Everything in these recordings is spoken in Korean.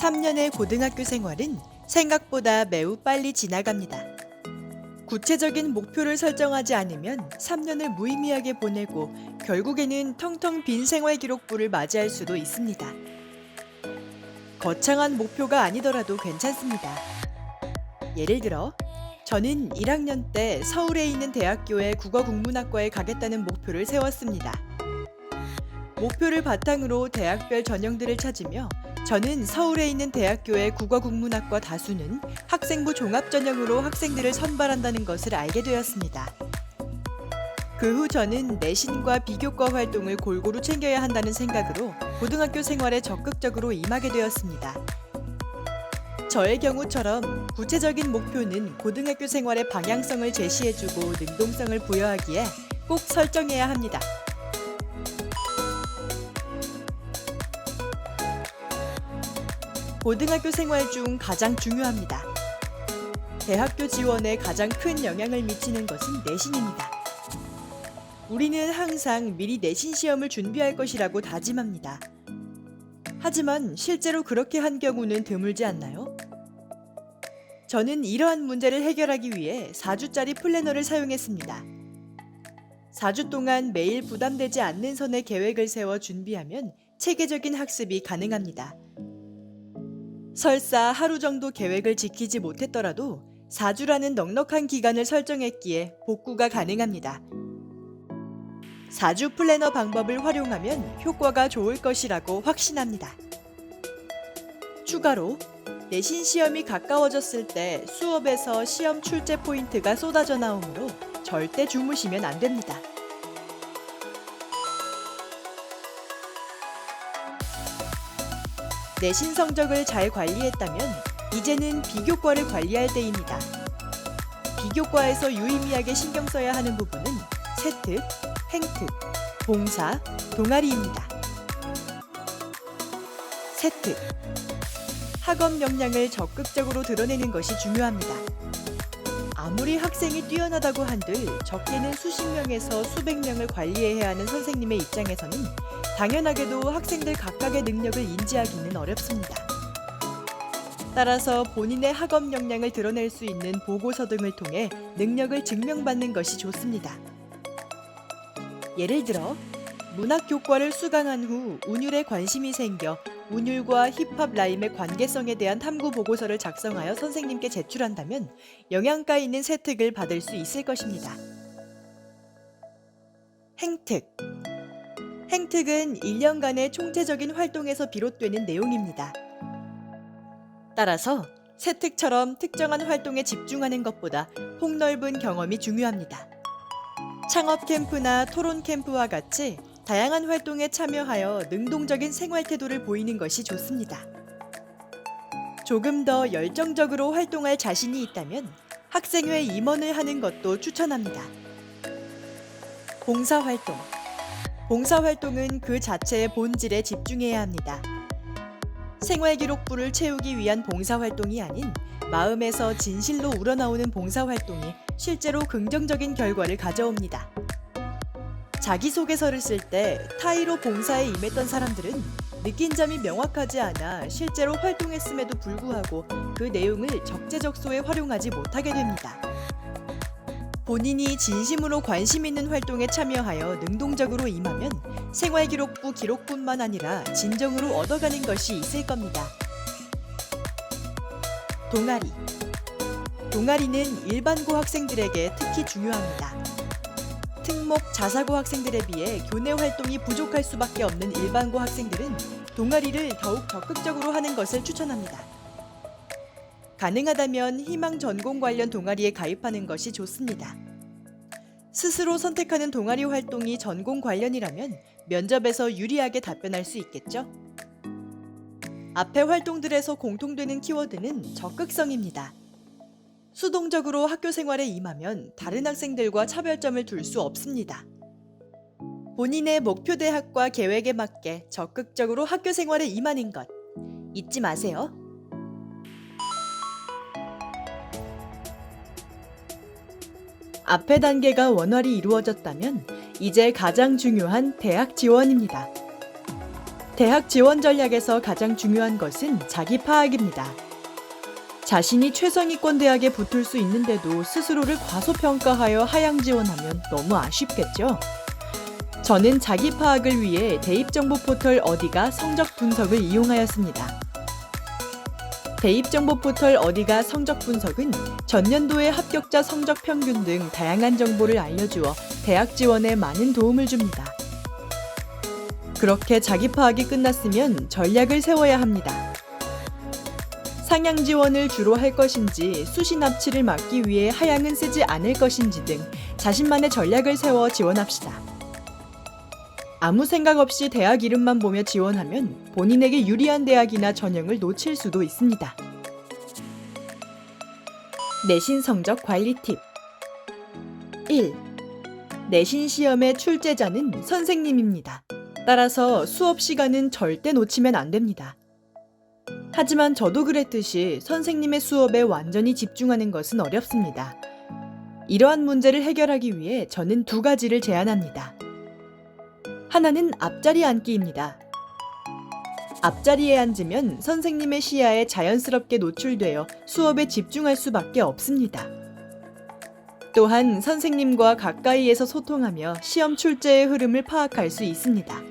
3년의 고등학교 생활은 생각보다 매우 빨리 지나갑니다. 구체적인 목표를 설정하지 않으면 3년을 무의미하게 보내고 결국에는 텅텅 빈 생활 기록부를 맞이할 수도 있습니다. 거창한 목표가 아니더라도 괜찮습니다. 예를 들어, 저는 1학년 때 서울에 있는 대학교의 국어국문학과에 가겠다는 목표를 세웠습니다. 목표를 바탕으로 대학별 전형들을 찾으며 저는 서울에 있는 대학교의 국어국문학과 다수는 학생부 종합전형으로 학생들을 선발한다는 것을 알게 되었습니다. 그 후 저는 내신과 비교과 활동을 골고루 챙겨야 한다는 생각으로 고등학교 생활에 적극적으로 임하게 되었습니다. 저의 경우처럼 구체적인 목표는 고등학교 생활의 방향성을 제시해주고 능동성을 부여하기에 꼭 설정해야 합니다. 고등학교 생활 중 가장 중요합니다. 대학교 지원에 가장 큰 영향을 미치는 것은 내신입니다. 우리는 항상 미리 내신 시험을 준비할 것이라고 다짐합니다. 하지만 실제로 그렇게 한 경우는 드물지 않나요? 저는 이러한 문제를 해결하기 위해 4주짜리 플래너를 사용했습니다. 4주 동안 매일 부담되지 않는 선의 계획을 세워 준비하면 체계적인 학습이 가능합니다. 설사 하루 정도 계획을 지키지 못했더라도 4주라는 넉넉한 기간을 설정했기에 복구가 가능합니다. 4주 플래너 방법을 활용하면 효과가 좋을 것이라고 확신합니다. 추가로 내신 시험이 가까워졌을 때 수업에서 시험 출제 포인트가 쏟아져 나오므로 절대 주무시면 안 됩니다. 내신 성적을 잘 관리했다면 이제는 비교과를 관리할 때입니다. 비교과에서 유의미하게 신경 써야 하는 부분은 세특, 행특, 봉사, 동아리입니다. 세특. 학업 역량을 적극적으로 드러내는 것이 중요합니다. 아무리 학생이 뛰어나다고 한들 적게는 수십 명에서 수백 명을 관리해야 하는 선생님의 입장에서는 당연하게도 학생들 각각의 능력을 인지하기는 어렵습니다. 따라서 본인의 학업 역량을 드러낼 수 있는 보고서 등을 통해 능력을 증명받는 것이 좋습니다. 예를 들어 문학 교과를 수강한 후 운율에 관심이 생겨 운율과 힙합 라임의 관계성에 대한 탐구 보고서를 작성하여 선생님께 제출한다면 영양가 있는 세특을 받을 수 있을 것입니다. 행특 행특은 1년간의 총체적인 활동에서 비롯되는 내용입니다. 따라서 세특처럼 특정한 활동에 집중하는 것보다 폭넓은 경험이 중요합니다. 창업 캠프나 토론 캠프와 같이 다양한 활동에 참여하여 능동적인 생활 태도를 보이는 것이 좋습니다. 조금 더 열정적으로 활동할 자신이 있다면 학생회 임원을 하는 것도 추천합니다. 봉사활동. 봉사활동은 그 자체의 본질에 집중해야 합니다. 생활기록부를 채우기 위한 봉사활동이 아닌 마음에서 진실로 우러나오는 봉사활동이 실제로 긍정적인 결과를 가져옵니다. 자기소개서를 쓸 때 타이로 봉사에 임했던 사람들은 느낀 점이 명확하지 않아 실제로 활동했음에도 불구하고 그 내용을 적재적소에 활용하지 못하게 됩니다. 본인이 진심으로 관심 있는 활동에 참여하여 능동적으로 임하면 생활기록부 기록뿐만 아니라 진정으로 얻어가는 것이 있을 겁니다. 동아리. 동아리는 일반고 학생들에게 특히 중요합니다. 특목 자사고 학생들에 비해 교내 활동이 부족할 수밖에 없는 일반고 학생들은 동아리를 더욱 적극적으로 하는 것을 추천합니다. 가능하다면 희망 전공 관련 동아리에 가입하는 것이 좋습니다. 스스로 선택하는 동아리 활동이 전공 관련이라면 면접에서 유리하게 답변할 수 있겠죠? 앞에 활동들에서 공통되는 키워드는 적극성입니다. 수동적으로 학교 생활에 임하면 다른 학생들과 차별점을 둘 수 없습니다. 본인의 목표 대학과 계획에 맞게 적극적으로 학교 생활에 임하는 것 잊지 마세요. 앞의 단계가 원활히 이루어졌다면 이제 가장 중요한 대학 지원입니다. 대학 지원 전략에서 가장 중요한 것은 자기 파악입니다. 자신이 최상위권 대학에 붙을 수 있는데도 스스로를 과소평가하여 하향 지원하면 너무 아쉽겠죠? 저는 자기 파악을 위해 대입정보 포털 어디가 성적 분석을 이용하였습니다. 대입 정보 포털 어디가 성적 분석은 전년도의 합격자 성적 평균 등 다양한 정보를 알려주어 대학 지원에 많은 도움을 줍니다. 그렇게 자기 파악이 끝났으면 전략을 세워야 합니다. 상향 지원을 주로 할 것인지 수시 납치를 막기 위해 하향은 쓰지 않을 것인지 등 자신만의 전략을 세워 지원합시다. 아무 생각 없이 대학 이름만 보며 지원하면 본인에게 유리한 대학이나 전형을 놓칠 수도 있습니다. 내신 성적 관리 팁 1. 내신 시험의 출제자는 선생님입니다. 따라서 수업 시간은 절대 놓치면 안 됩니다. 하지만 저도 그랬듯이 선생님의 수업에 완전히 집중하는 것은 어렵습니다. 이러한 문제를 해결하기 위해 저는 두 가지를 제안합니다. 하나는 앞자리 앉기입니다. 앞자리에 앉으면 선생님의 시야에 자연스럽게 노출되어 수업에 집중할 수밖에 없습니다. 또한 선생님과 가까이에서 소통하며 시험 출제의 흐름을 파악할 수 있습니다.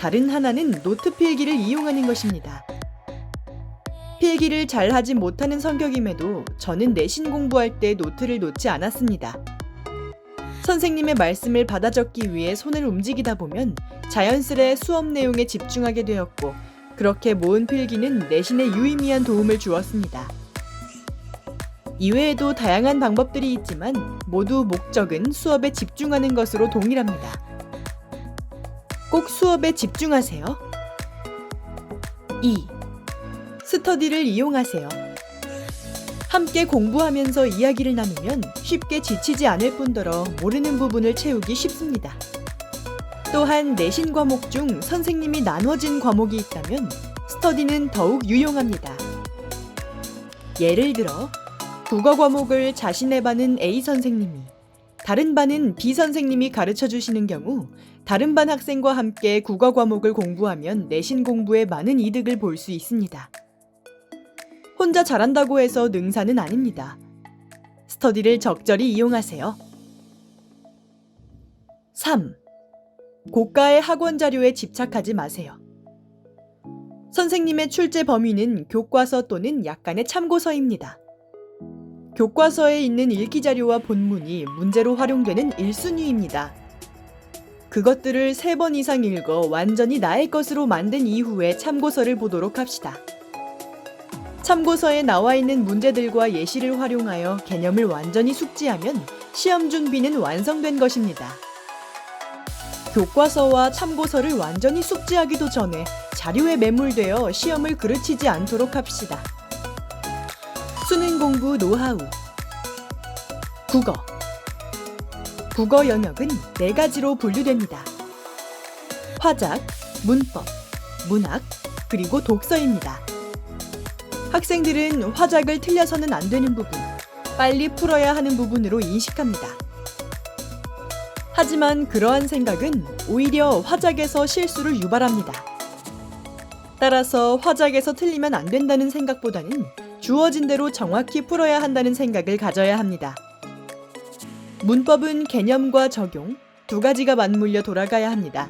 다른 하나는 노트 필기를 이용하는 것입니다. 필기를 잘 하지 못하는 성격임에도 저는 내신 공부할 때 노트를 놓지 않았습니다. 선생님의 말씀을 받아 적기 위해 손을 움직이다 보면 자연스레 수업 내용에 집중하게 되었고 그렇게 모은 필기는 내신에 유의미한 도움을 주었습니다. 이외에도 다양한 방법들이 있지만 모두 목적은 수업에 집중하는 것으로 동일합니다. 꼭 수업에 집중하세요. 2. 스터디를 이용하세요. 함께 공부하면서 이야기를 나누면 쉽게 지치지 않을 뿐더러 모르는 부분을 채우기 쉽습니다. 또한 내신 과목 중 선생님이 나눠진 과목이 있다면 스터디는 더욱 유용합니다. 예를 들어 국어 과목을 자신의 반은 A 선생님이 다른 반은 B 선생님이 가르쳐 주시는 경우 다른 반 학생과 함께 국어 과목을 공부하면 내신 공부에 많은 이득을 볼 수 있습니다. 혼자 잘한다고 해서 능사는 아닙니다. 스터디를 적절히 이용하세요. 3. 고가의 학원 자료에 집착하지 마세요. 선생님의 출제 범위는 교과서 또는 약간의 참고서입니다. 교과서에 있는 읽기 자료와 본문이 문제로 활용되는 1순위입니다. 그것들을 세번 이상 읽어 완전히 나의 것으로 만든 이후에 참고서를 보도록 합시다. 참고서에 나와 있는 문제들과 예시를 활용하여 개념을 완전히 숙지하면 시험 준비는 완성된 것입니다. 교과서와 참고서를 완전히 숙지하기도 전에 자료에 매몰되어 시험을 그르치지 않도록 합시다. 수능 공부 노하우 국어 국어 영역은 네 가지로 분류됩니다. 화작, 문법, 문학, 그리고 독서입니다. 학생들은 화작을 틀려서는 안 되는 부분, 빨리 풀어야 하는 부분으로 인식합니다. 하지만 그러한 생각은 오히려 화작에서 실수를 유발합니다. 따라서 화작에서 틀리면 안 된다는 생각보다는 주어진 대로 정확히 풀어야 한다는 생각을 가져야 합니다. 문법은 개념과 적용 두 가지가 맞물려 돌아가야 합니다.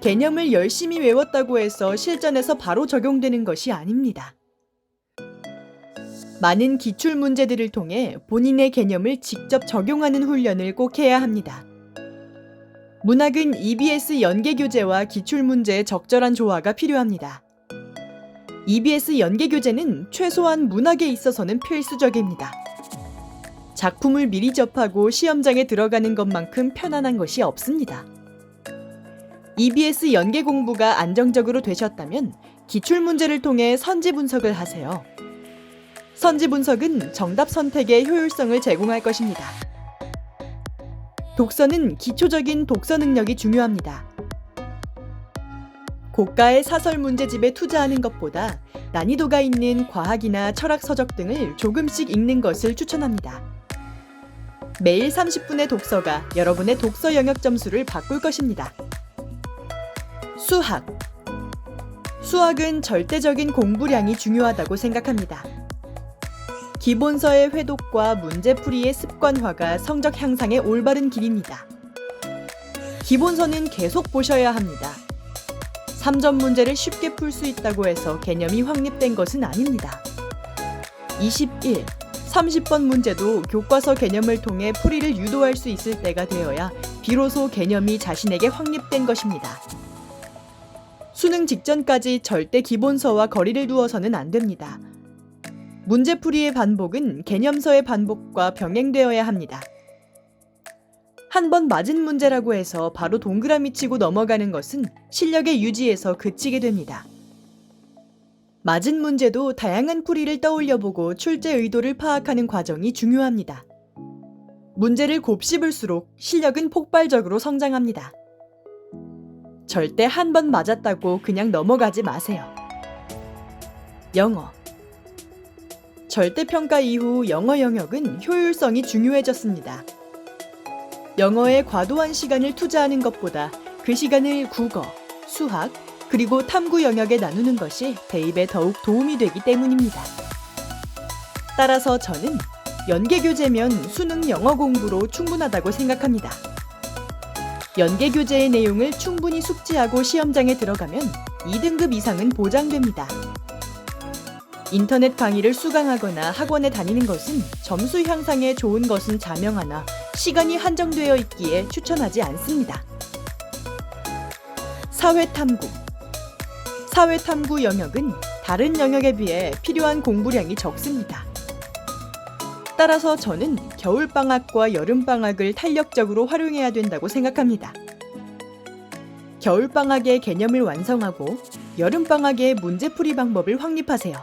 개념을 열심히 외웠다고 해서 실전에서 바로 적용되는 것이 아닙니다. 많은 기출 문제들을 통해 본인의 개념을 직접 적용하는 훈련을 꼭 해야 합니다. 문학은 EBS 연계 교재와 기출 문제의 적절한 조화가 필요합니다. EBS 연계 교재는 최소한 문학에 있어서는 필수적입니다. 작품을 미리 접하고 시험장에 들어가는 것만큼 편안한 것이 없습니다. EBS 연계 공부가 안정적으로 되셨다면 기출 문제를 통해 선지 분석을 하세요. 선지 분석은 정답 선택의 효율성을 제공할 것입니다. 독서는 기초적인 독서 능력이 중요합니다. 고가의 사설 문제집에 투자하는 것보다 난이도가 있는 과학이나 철학 서적 등을 조금씩 읽는 것을 추천합니다. 매일 30분의 독서가 여러분의 독서 영역 점수를 바꿀 것입니다. 수학. 수학은 절대적인 공부량이 중요하다고 생각합니다. 기본서의 회독과 문제풀이의 습관화가 성적 향상의 올바른 길입니다. 기본서는 계속 보셔야 합니다. 3점 문제를 쉽게 풀 수 있다고 해서 개념이 확립된 것은 아닙니다. 21, 30번 문제도 교과서 개념을 통해 풀이를 유도할 수 있을 때가 되어야 비로소 개념이 자신에게 확립된 것입니다. 수능 직전까지 절대 기본서와 거리를 두어서는 안 됩니다. 문제풀이의 반복은 개념서의 반복과 병행되어야 합니다. 한 번 맞은 문제라고 해서 바로 동그라미 치고 넘어가는 것은 실력의 유지에서 그치게 됩니다. 맞은 문제도 다양한 풀이를 떠올려 보고 출제 의도를 파악하는 과정이 중요합니다. 문제를 곱씹을수록 실력은 폭발적으로 성장합니다. 절대 한 번 맞았다고 그냥 넘어가지 마세요. 영어. 절대평가 이후 영어 영역은 효율성이 중요해졌습니다. 영어에 과도한 시간을 투자하는 것보다 그 시간을 국어, 수학, 그리고 탐구 영역에 나누는 것이 대입에 더욱 도움이 되기 때문입니다. 따라서 저는 연계 교재면 수능 영어 공부로 충분하다고 생각합니다. 연계 교재의 내용을 충분히 숙지하고 시험장에 들어가면 2등급 이상은 보장됩니다. 인터넷 강의를 수강하거나 학원에 다니는 것은 점수 향상에 좋은 것은 자명하나 시간이 한정되어 있기에 추천하지 않습니다. 사회탐구 사회탐구 영역은 다른 영역에 비해 필요한 공부량이 적습니다. 따라서 저는 겨울방학과 여름방학을 탄력적으로 활용해야 된다고 생각합니다. 겨울방학의 개념을 완성하고 여름방학의 문제풀이 방법을 확립하세요.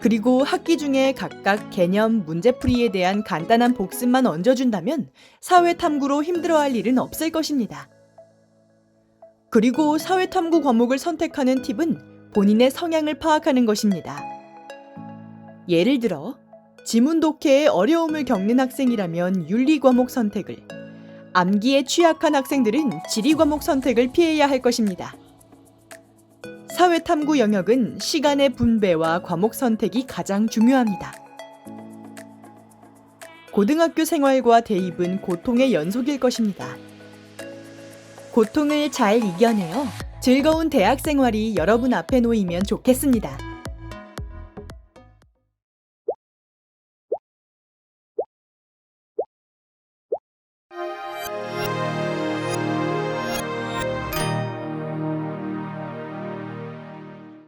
그리고 학기 중에 각각 개념 문제풀이에 대한 간단한 복습만 얹어준다면 사회 탐구로 힘들어할 일은 없을 것입니다. 그리고 사회 탐구 과목을 선택하는 팁은 본인의 성향을 파악하는 것입니다. 예를 들어, 지문 독해에 어려움을 겪는 학생이라면 윤리 과목 선택을, 암기에 취약한 학생들은 지리 과목 선택을 피해야 할 것입니다. 사회 탐구 영역은 시간의 분배와 과목 선택이 가장 중요합니다. 고등학교 생활과 대입은 고통의 연속일 것입니다. 고통을 잘 이겨내어 즐거운 대학 생활이 여러분 앞에 놓이면 좋겠습니다.